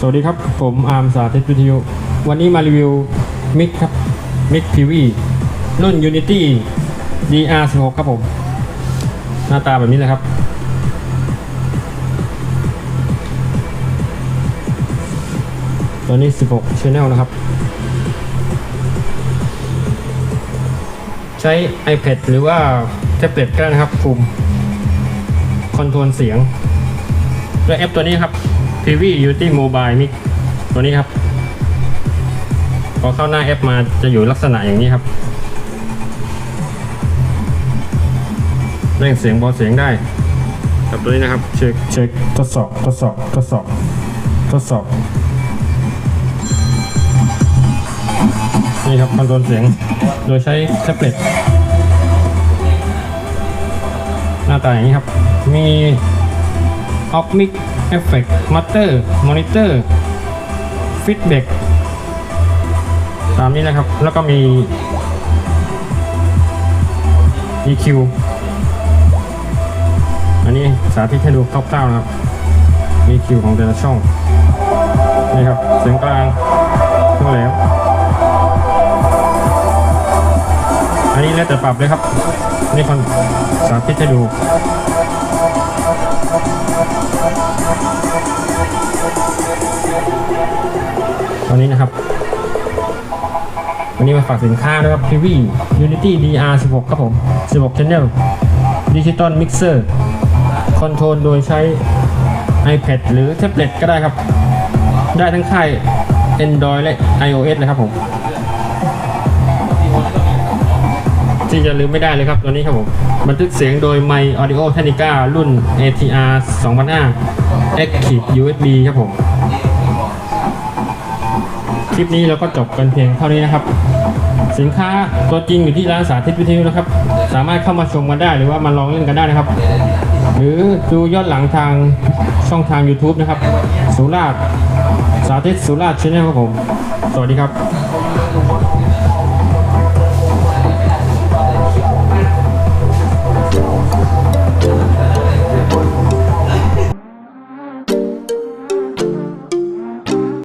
สวัสดีครับ ผมอาร์มสาธิตวิทยุ วันนี้มารีวิวมิกครับมิกพีวีรุ่น Unity DR16 ครับผม หน้าตาแบบนี้เลยครับ ตัวนี้ 16 Channel นะครับ ใช้ iPad หรือว่าแท็บเล็ตก็ได้นะครับคุมคอนโทรลเสียงด้วยแอปตัวนี้ครับ PV Unity Mobile Mix ตัวนี้ครับ พอเข้าหน้าแอปมาจะอยู่ลักษณะอย่างนี้ครับเร่งเสียงเบาเสียงได้กับตัวนี้นะครับ เช็คเช็คทดสอบทดสอบทดสอบทดสอบ นี่ครับคอนโทรลเสียงโดยใช้แท็บเล็ตหน้าตาอย่างนี้ครับ มี Opmic Effect Master Monitor Feedback ตามนี้นะครับ แล้วก็มี EQ อันนี้สาธิตให้ดูคร่าวๆนะครับ EQ ของแต่ละช่อง นี่ครับ เสียงกลางเครื่องแหลมอันนี้แล้วแต่ปรับเลยครับ นี่คนสาธิตให้ดู ตอนนี้นะครับ วันนี้มาฝากสินค้าด้วยครับ PV Unity DR16 ครับผม 16 Channel Digital Mixer คอนโทรลโดยใช้ iPad หรือแท็บเล็ตก็ได้ครับ ได้ทั้งค่าย Android และ iOS เลยครับผม ที่จะลืมไม่ได้เลยครับตัวนี้ครับผม บันทึกเสียงโดย My Audio Technica รุ่น ATR 2005 Active USB ครับผม คลิปนี้เราก็จบกันเพียงเท่านี้นะครับ สินค้าตัวจริงอยู่ที่ร้านสาธิตวิทยุนะครับ สามารถเข้ามาชมกันได้หรือว่ามาลองเล่นกันได้นะครับ หรือดูย้อนหลังทางช่องทาง YouTube นะครับ สุราษฎร์สาธิตสุราษฎร์ชแนลครับผม สวัสดีครับ